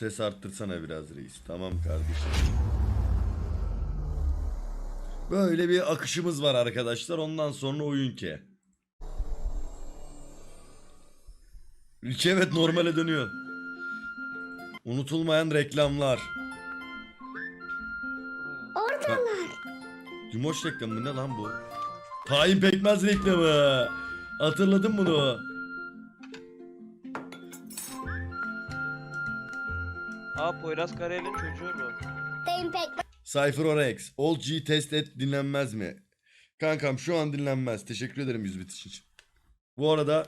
Ses arttırsana biraz reis. Tamam kardeşim. Böyle bir akışımız var arkadaşlar. Ondan sonra oyun ki. Ülke evet normale dönüyor. Unutulmayan reklamlar. Oradalar. Yumoş reklamı ne lan bu? Tayin pekmez reklamı. Hatırladın bunu. Aa Poyraz Karayel'in çocuğu bu. Dayım pek Cypher Orex. All G test et dinlenmez mi? Kankam şu an dinlenmez. Teşekkür ederim 100 bit için. Bu arada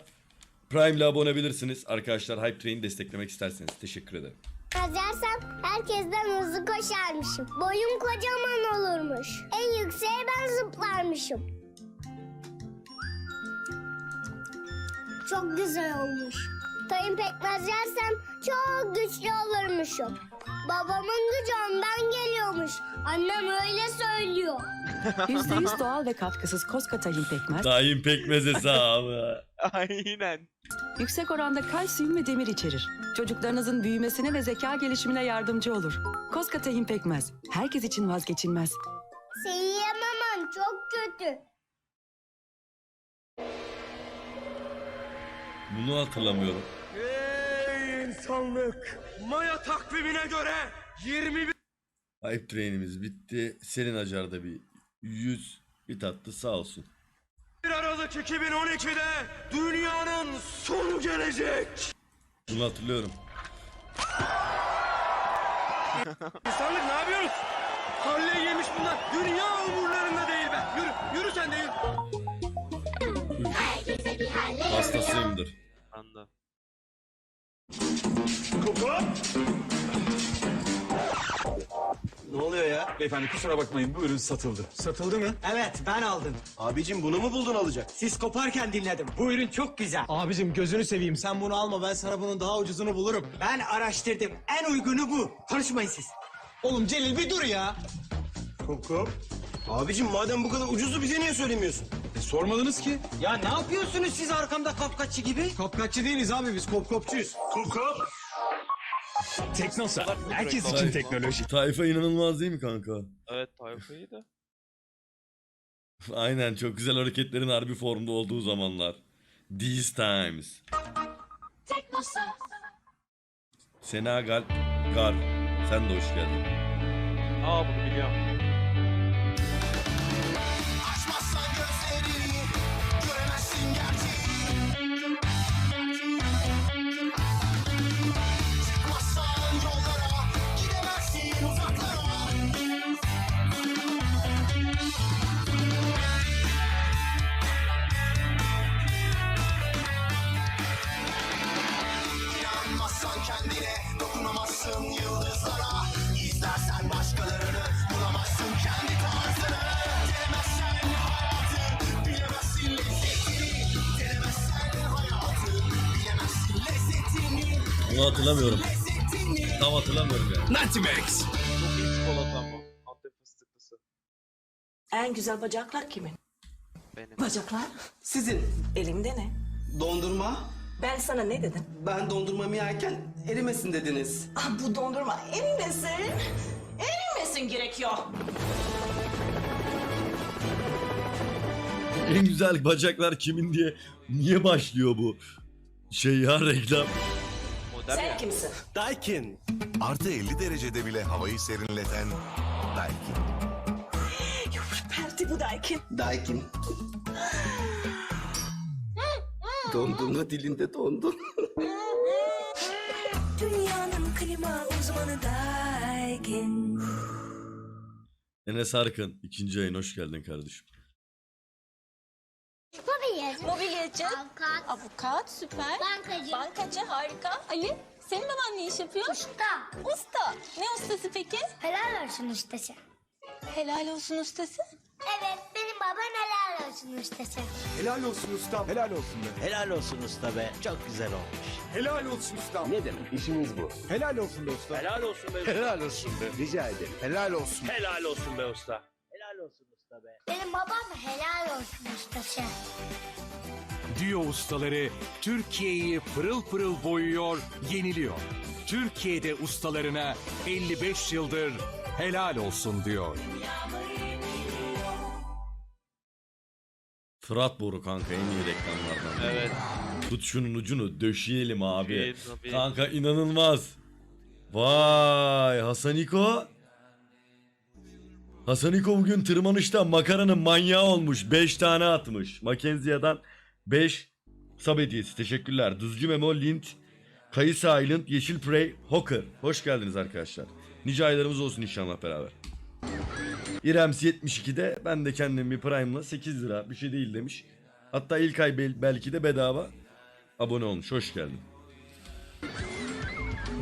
Prime ile abone olabilirsiniz. Arkadaşlar Hype Train'i desteklemek isterseniz. Teşekkür ederim. yazarsam herkesten hızlı koşarmışım. Boyum kocaman olurmuş. En yükseğe ben zıplarmışım. Çok güzel olmuş. Tayım pekmez yersem çok güçlü olurmuşum. Babamın gücü ondan geliyormuş. Annem öyle söylüyor. %100 doğal ve katkısız Koska tahin pekmez, Tayin pekmez hesabı. Aynen. yüksek oranda kalsiyum ve demir içerir. Çocuklarınızın büyümesine ve zeka gelişimine yardımcı olur. Koska tahin pekmez, herkes için vazgeçilmez. Seni yememem çok kötü. Bunu hatırlamıyorum. Ey insanlık! Maya takvimine göre 21 Hype Train'imiz bitti. Selin Acar'da bir 100 bit attı sağ olsun. Aralık 2012'de dünyanın sonu gelecek. Bunu hatırlıyorum. İnsanlık ne yapıyoruz? Halle yemiş bunlar. Dünya umurlarında değil be. Yürü, yürü sen de yürü. Hastasıyımdır. Anda. Ne oluyor ya? Beyefendi kusura bakmayın bu ürün satıldı. Satıldı mı? Evet ben aldım. Abicim bunu mu buldun alacak? Siz koparken dinledim. Bu ürün çok güzel. Abicim gözünü seveyim sen bunu alma ben sana bunun daha ucuzunu bulurum. Ben araştırdım. En uygunu bu. Konuşmayın siz. Oğlum Celil bir dur ya. Kop kop. Abicim madem bu kadar ucuzu bize niye söylemiyorsun? Sormadınız ki. Ya ne yapıyorsunuz siz arkamda kapkaççı gibi? Kopkaççı değiliz abi biz kopkopçuyuz. Kop kop. Teknosa. Herkes için teknoloji. Tayfa inanılmaz değil mi kanka? Evet tayfayı da. Aynen çok güzel hareketlerin harbi formda olduğu zamanlar. These times. Sena Gal Gar. Sen de hoş geldin. Aa bunu biliyorum. Bunu hatırlamıyorum. Tam hatırlamıyorum yani. Natimax. Çok iyi çikolata ama. Antep fıstıklısı. En güzel bacaklar kimin? Benim. Bacaklar? Sizin Elimde ne? dondurma Ben sana ne dedim? ben dondurmamı yerken erimesin dediniz. Ah, bu dondurma erimesin. Erimesin gerekiyor. En güzel bacaklar kimin diye niye başlıyor bu şey ya reklam? Modern Sen ya. kimsin? Daikin. Artı 50 derecede bile havayı serinleten Daikin. Perti bu Daikin. Daikin. Dondurma dilinde dondun. Dünyanın klima uzmanı Daikin. Enes Arkın ikinci ayın hoş geldin kardeşim. Mobilyacı, Avukat. avukat, süper. Bankacı. Bankacı, harika. Ali, senin baban ne iş yapıyor? Usta. Usta. Ne ustası peki? Helal olsun ustası. Helal olsun ustası. Evet benim babam helal olsun ustası. Helal olsun ustam. Helal olsun be. Helal olsun usta be. Çok güzel olmuş. Helal olsun ustam. Ne demek işimiz bu. Helal olsun be usta. Helal olsun be. Helal olsun be. Rica ederim. Helal olsun. Helal olsun be usta. Helal olsun usta be. Benim babam helal olsun ustası. Diyo ustaları Türkiye'yi pırıl pırıl boyuyor, yeniliyor. Türkiye'de ustalarına 55 yıldır helal olsun diyor. Fırat Boru kanka en iyi reklamlardan. biri. Evet. Tut şunun ucunu döşeyelim abi. Döşeyelim. Kanka inanılmaz. Vay Hasaniko. Hasaniko bugün tırmanışta makaranın manyağı olmuş. 5 tane atmış. Mackenzie'den 5 sub hediyesi. Teşekkürler. Düzcü Memo, Lint, Kayısı Island, Yeşil Prey, Hawker. Hoş geldiniz arkadaşlar. Nice aylarımız olsun inşallah beraber. İrems 72'de ben de kendim bir Prime'la 8 lira bir şey değil demiş. Hatta ilk ay bel- belki de bedava abone olmuş. Hoş geldin.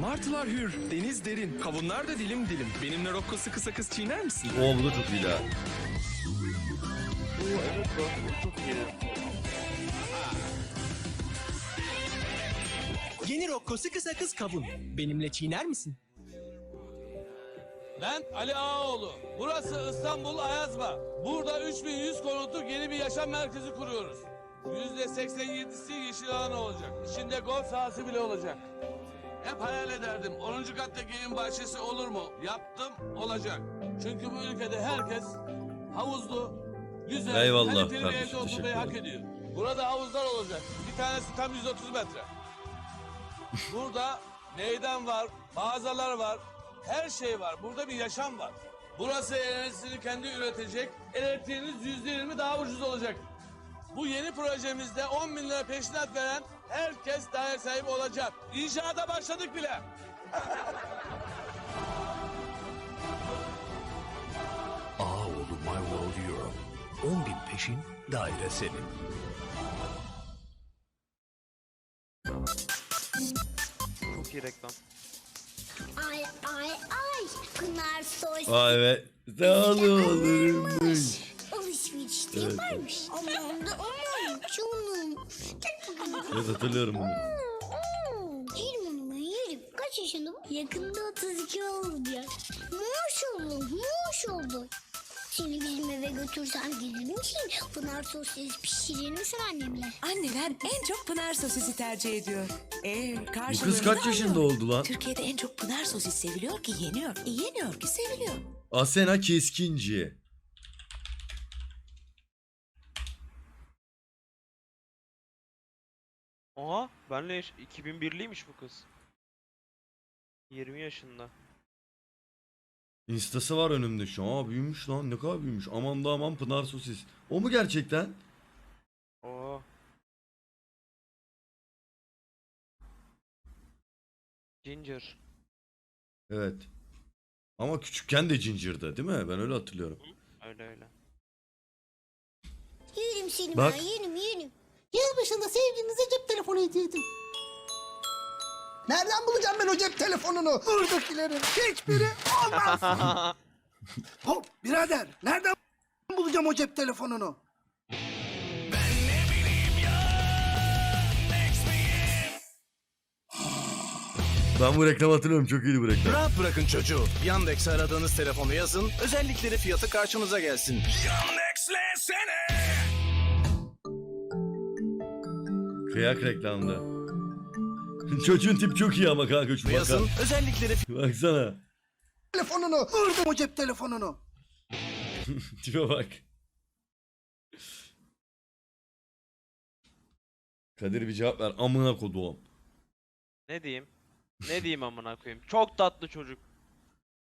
Martılar hür, deniz derin, kavunlar da dilim dilim. Benimle Rocco sıkı sakız çiğner misin? Oo bu da çok iyi ha. Evet çok iyi. Yeni Rocco sıkı sakız kavun. Benimle çiğner misin? Ben Ali Ağaoğlu. Burası İstanbul Ayazma. Burada 3100 konutluk yeni bir yaşam merkezi kuruyoruz. %87'si yeşil alan olacak. İçinde golf sahası bile olacak. Hep hayal ederdim. 10. katta gelin bahçesi olur mu? Yaptım, olacak. Çünkü bu ülkede herkes havuzlu, güzel, Eyvallah kaliteli bir kardeşim, evde oturmayı teşekkür hak ediyor. Burada havuzlar olacak. Bir tanesi tam 130 metre. Burada meydan var, mağazalar var, her şey var. Burada bir yaşam var. Burası enerjisini kendi üretecek, elektriğiniz yüzde yirmi daha ucuz olacak. Bu yeni projemizde 10 bin lira peşinat veren herkes daire sahibi olacak. İnşaata başladık bile. Ağoğlu My World Europe. 10 bin peşin daire senin. Pınar sos. Aa evet. Sağ olurmuş. Alışverişte yaparmış. Aman da aman canım. Evet hatırlıyorum bunu. Yerim onu ben yerim. Kaç yaşında bu? Yakında 32 oldu ya. Maşallah maşallah. Seni bizim eve götürsem gelir misin? Pınar sosis pişirir misin annemle? Anneler en çok Pınar sosisi tercih ediyor. Ee, Bu kız kaç yaşında oldu lan? Türkiye'de en çok Pınar sosis seviliyor ki yeniyor. E, yeniyor ki seviliyor. Asena Keskinci. Aha benle yaş- 2001'liymiş bu kız. 20 yaşında. Instası var önümde şu an. Aa büyümüş lan ne kadar büyümüş. Aman da aman Pınar Sosis. O mu gerçekten? Oo. Ginger. Evet. Ama küçükken de Ginger'dı değil mi? Ben öyle hatırlıyorum. Öyle öyle. Yerim seni Bak. ben yerim yerim. Yılbaşında sevgilinize cep telefonu hediye edin. Nereden bulacağım ben o cep telefonunu? Buradakilerin hiçbiri olmaz. Hop birader nereden bulacağım o cep telefonunu? Ben bu reklamı hatırlıyorum. Çok iyiydi bu reklam. Rahat bırakın çocuğu. Yandex'e aradığınız telefonu yazın. Özellikleri fiyatı karşınıza gelsin. Yandex'lesene. Kıyak reklamda. Çocuğun tip çok iyi ama kanka şu Yazın. bakar. Özellikleri Baksana. Telefonunu. Vurdum o cep telefonunu. Tipe bak. Kadir bir cevap ver. Amına koduğum. Ne diyeyim? Ne diyeyim amına koyayım? Çok tatlı çocuk.